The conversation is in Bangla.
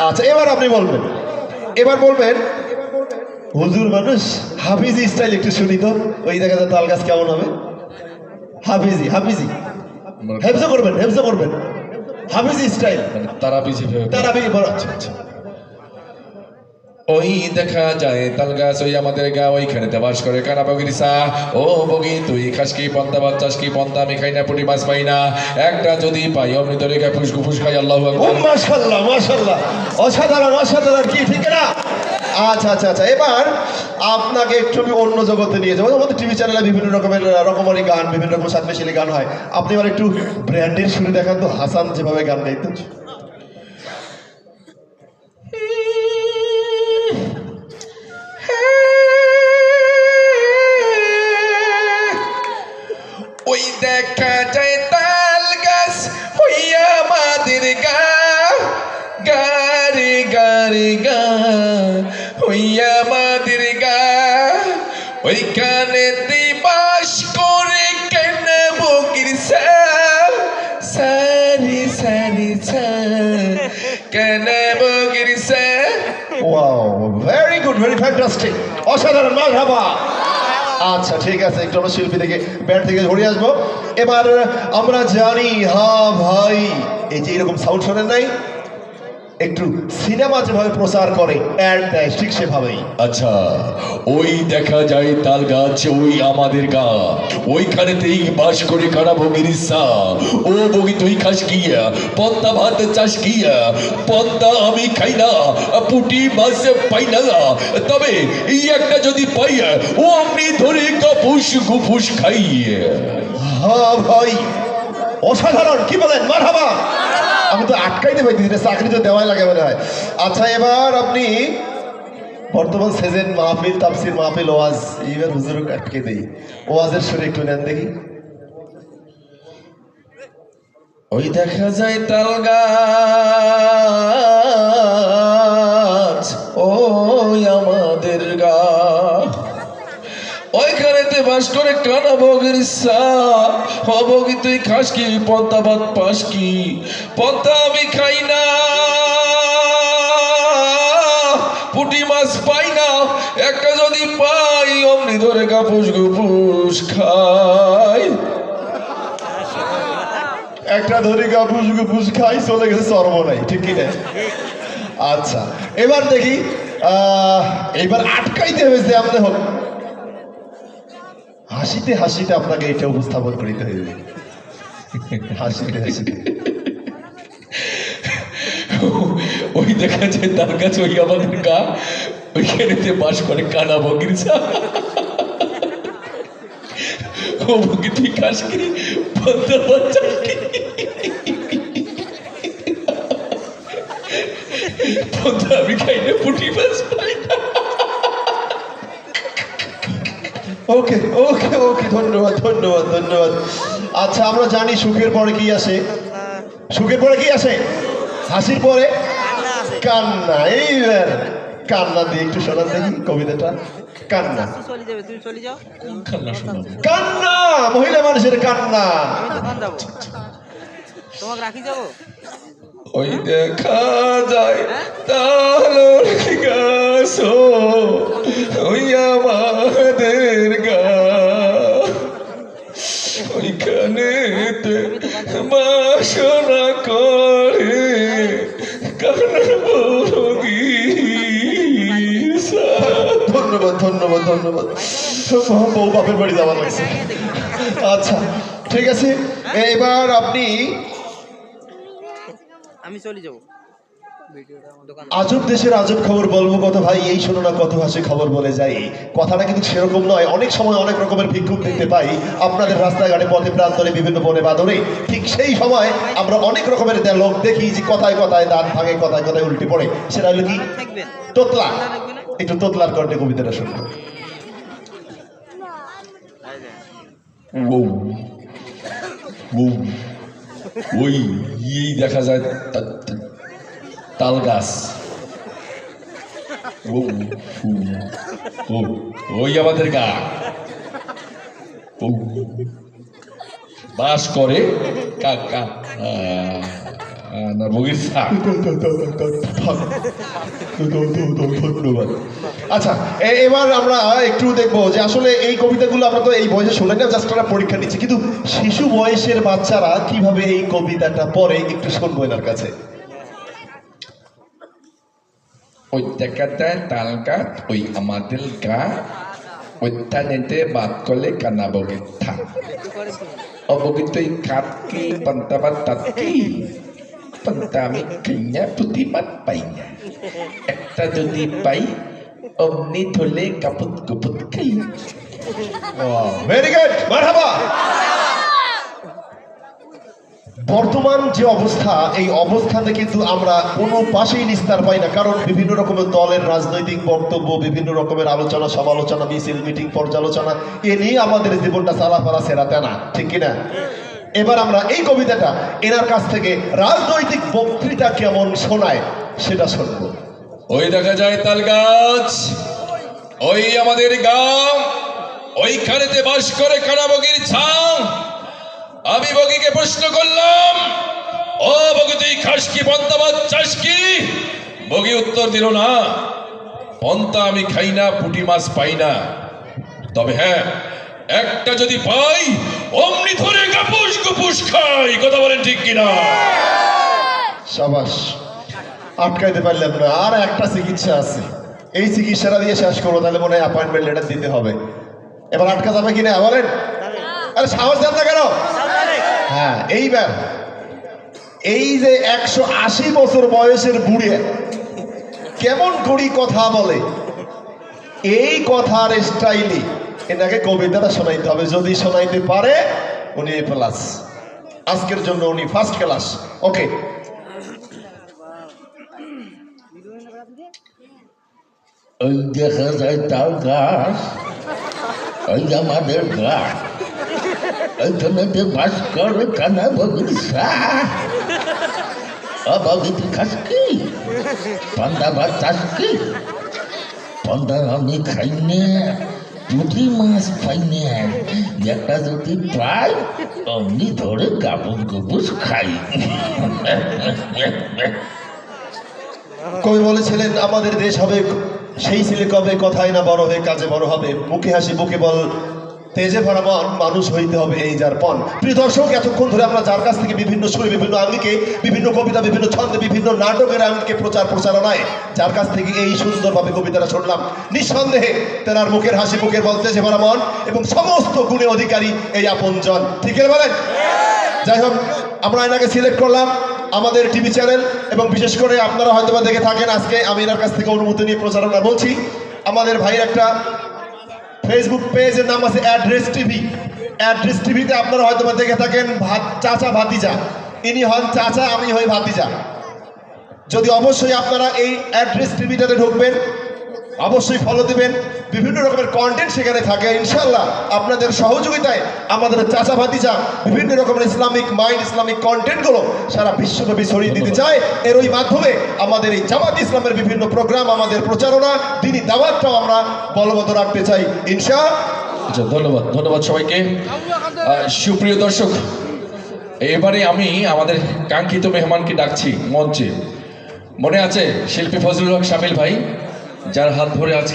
আচ্ছা এবার আপনি বলবেন। এবার বলবেন হুজুর মানুষ হাফিজি স্টাইল একটু শুনি তো। ওই দেখা যায় তাল গাছ কেমন হবে? হাফিজি হাফিজি। হেফজা করবেন হেফজা করবেন। হাফিজি স্টাইল মানে তারা পিছি ভেবে তারা বেরিয়ে বড় আচ্ছা। ওই দেখা যায়, তাল গাছ ওই আমাদের গা ওইখানে বাস করে। কানা বগিরিসা ও বগি, তুই খাস কি পন্তা ভাত চাস কি পন্তা, আমি খাই না, পুটি মাছ পাই না। একটা যদি পাই অমৃত রেখা ফুসকু ফুস খাই আল্লাহ মাশাল্লাহ মাশাল্লাহ অসাধারণ অসাধারণ, কি, ঠিক না? আচ্ছা আচ্ছা আচ্ছা এবার আপনাকে একটু আমি অন্য জগতে নিয়ে যাব। আমাদের টিভি চ্যানেলে বিভিন্ন রকমের রকমারি গান, বিভিন্ন রকম সাত মিশালি গান হয়। আপনি এবার একটু ব্র্যান্ডের শুনে দেখান তো, হাসান যেভাবে গান গাইতেন। ওইখানে বাস করে কেন বকির সারি সারি কেন Bakir wow very good very fantastic অসাধারণ, মারহাবা। আচ্ছা ঠিক আছে, একটু আমরা শিল্পী থেকে ব্যান্ড থেকে ঘুরে আসব। এবার আমরা জানি হ্যাঁ ভাই, এই যে এরকম সাউন্ড শোনেন নাই? একটু সিনেমা যেভাবে প্রচার করে অ্যাড দেয় ঠিক সেভাবেই। আচ্ছা ওই দেখা যায় তাল গাছ ওই আমাদের গা। ওইখানেতেই বাস করে কারা ভগির ইচ্ছা ও বগি তুই খাস কিয়া পদ্মা ভাত চাষ কিয়া পদ্মা আমি খাই না পুটি মাছ পাই না। তবে এই একটা যদি পাই ও আপনি ধরে কাপুস গুফুস খাইয়ে হ্যাঁ ভাই অসাধারণ কি বলেন? মারহাবা। আমি তো আটকাইতে পাইতেছি না চাকরি তো দেওয়াই লাগে মনে হয়। আচ্ছা এবার আপনি বর্তমান সেজেন মাহফিল তাপসির মাহফিল, ওয়াজ, এইবার হুজুর আটকে দেই। ওয়াজের সুরে একটু নেন দেখি। ওই দেখা যায় তাল বাস করে কানা বগের সা হবগি তুই খাস কি? পদ্মা ভাত পাস কি? পদ্মা আমি খাই না। পুটি মাছ পাই না। একটা যদি পাই, অমনি ধরে কাপুস গুপুস খাই। একটা ধরে গাপুস গুপুস খাই, চলে গেছে সর্বনাই, ঠিক কি না? আচ্ছা এবার দেখি এবার আটকাইতে হয়েছে, আপনি হোক হাসিতে হাসিতে আপনাকে এটা উপস্থাপন করিতে হইবে। হাসিতে হাসিতে। ওই দেখা যায় তার কাছে ওই আমাদের গা ওইখানেতে বাস করে কানা বগিরছা ও বগি তুই খাস কি পদ্মা বাচ্চা পদ্মা আমি খাই না, পুটি মাছ ওকে ওকে ওকে ধন্যবাদ ধন্যবাদ ধন্যবাদ। আচ্ছা আমরা জানি সুখের পরে কি আসে। সুখের পরে কি আসে? হাসির পরে? কান্না। এইবার কান্না দিয়ে একটু শোনান দেখি কবিতাটা। কান্না। কান্না! মহিলা মানুষের কান্না। রাখি ওই দেখা যায় তাহলে গাছ ওই বাসনা করে। ধন্যবাদ ধন্যবাদ ধন্যবাদ। বউ বাপের বাড়ি যাওয়া লাগছে। আচ্ছা ঠিক আছে। এবার আপনি আমি চলে যাব। আজব দেশের আজব খবর বলব কত ভাই এই শোনো না কত হাসি খবর বলে যাই। কথাটা কিন্তু সেরকম নয় অনেক সময় অনেক রকমের ভিক্ষুক দেখতে পাই। আপনাদের রাস্তাঘাটে পথে প্রান্তরে বিভিন্ন বনে বাদরে ঠিক সেই সময় আমরা অনেক রকমের লোক দেখি যে কথায় কথায় দাঁত ভাঙে কথায় কথায় উল্টে পড়ে। সেটা হলো কি? তোতলা। একটু তোতলার কণ্ঠে কবিতাটা শুনব ওই এই দেখা যায় তাল গাছ ও ও, ও ওই আমাদের গা। বাস করে কা কা আহ, আহ, না আচ্ছা এবার আমরা একটু দেখব যে আসলে এই কবিতাগুলো আমরা তো এই বয়সে শুনে না জাস্ট আমরা পরীক্ষা নিচ্ছি। কিন্তু শিশু বয়সের বাচ্চারা কীভাবে এই কবিতাটা পড়ে একটু শুনব এনার কাছে। ওই দেখাটা তাল গাছ ওই আমাদের গা ওইটানেতে বাদ করলে কানা বগির থা অবগিত এই কাতকি পান্তাবাদ তাতকি পান্তা আমি কিনা প্রতিবাদ পাই না একটা যদি পাই অমনি ধরলে কাপুত কুপুত খাই ভেরি গুড মারহাবা বর্তমান যে অবস্থা, এই অবস্থাতে কিন্তু আমরা কোনো পাশেই নিস্তার পাই না। কারণ বিভিন্ন রকমের দলের রাজনৈতিক বক্তব্য, বিভিন্ন রকমের আলোচনা, সমালোচনা, মিছিল, মিটিং, পর্যালোচনা, এ নিয়ে আমাদের জীবনটা চালাফারা সেরাতে না। ঠিক কিনা? এবার আমরা এই কবিতাটা এনার কাছ থেকে রাজনৈতিক বক্তৃতা কেমন শোনায় সেটা শুনব। ওই দেখা যায় তাল গাছ, ওই আমাদের গ্রাম, ওইখানেতে বাস করে কানা বগির ছাও আমি বগিকে প্রশ্ন করলাম ও বগি তুই খাস কি পন্তাবাদ চাস কি? বগি উত্তর দিল না পন্তা আমি খাই না পুঁটি মাছ পাই না। তবে হ্যাঁ একটা যদি পাই অমনি ধরে গাপুস গুপুস খাই। কথা বলেন ঠিক কিনা? সাবাস আটকাইতে পারলাম না আর একটা চিকিৎসা আছে। এই চিকিৎসাটা দিয়ে শেষ করব তাহলে মনে হয় অ্যাপয়েন্টমেন্ট লেটার দিতে হবে। এবার আটকা যাবে কিনা বলেন? আরে সাহস দেন না কেন? হ্যাঁ এই এইবার, এই যে একশো আশি বছর বয়সের বুড়ে, কেমন করি কথা বলে? এই কথার স্টাইলে এটাকে কবিতাটা শোনাইতে হবে। যদি শোনাইতে পারে, উনি এ প্লাস আজকের জন্য উনি ফার্স্ট ক্লাস ওকে দেখা যায় তাল গাছ ওই আমাদের গাছ করে কানা বগির অবগিত খাস কি পান্ডা ভাত চাস কি পান্ডা আমি খাই না মাছ পাই না একটা যদি পাই অমনি ধরে গাবুস গুবুস খাই কবি বলেছিলেন, আমাদের দেশ হবে সেই ছেলে কবে কথায় না বড় হয়ে কাজে বড় হবে। মুখে হাসি, বুকে বল তেজে ভরা মন মানুষ হইতে হবে এই যার পণ প্রিয় দর্শক, এতক্ষণ ধরে আমরা যার কাছ থেকে বিভিন্ন সুরে বিভিন্ন আঙ্গিকে, বিভিন্ন কবিতা, বিভিন্ন ছন্দে, বিভিন্ন নাটকের আঙ্গিকে প্রচার প্রচারণায় যার কাছ থেকে এই সুন্দরভাবে কবিতাটা শুনলাম, নিঃসন্দেহে তেনার মুখের হাসি, মুখের বল, তেজে ভরা মন এবং সমস্ত গুণে অধিকারী এই আপনজন। ঠিক আছে বলেন? যাই হোক, আমরা এনাকে সিলেক্ট করলাম আমাদের টিভি চ্যানেল এবং বিশেষ করে আপনারা হয়তো দেখে থাকেন আজকে আমি এনার কাছ থেকে অনুমতি নিয়ে প্রচারণা বলছি। আমাদের ভাইয়ের একটা ফেসবুক পেজের নাম আছে অ্যাড্রেস টিভি অ্যাড্রেস টিভিতে আপনারা হয়তো দেখে থাকেন ভাত, চাচা ভাতিজা। ইনি হন চাচা, আমি হই ভাতিজা। যদি অবশ্যই আপনারা এই অ্যাড্রেস টিভিটাতে ঢুকবেন অবশ্যই ফলো দিবেন। বিভিন্ন রকমের কন্টেন্ট সেখানে থাকে। ইনশাল্লাহ আপনাদের সহযোগিতায় আমাদের চাচা ভাতিজা বিভিন্ন রকমের ইসলামিক মাইন্ড ইসলামিক কন্টেন্টগুলো সারা বিশ্বব্যাপী ছড়িয়ে দিতে চায়। এর ওই মাধ্যমে আমাদের এই জামাত ইসলামের বিভিন্ন প্রোগ্রাম আমাদের প্রচারণা দিনই দাওয়াতটাও আমরা বলবৎ রাখতে চাই। ইনশা আচ্ছা ধন্যবাদ। ধন্যবাদ সবাইকে। সুপ্রিয় দর্শক, এবারে আমি আমাদের কাঙ্ক্ষিত মেহমানকে ডাকছি মঞ্চে। মনে আছে শিল্পী ফজলুল হক শামিল ভাই? যার হাত ধরে আজকে